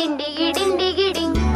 ഡിണ്ടിഗി ഡിണ്ടിഗി Ding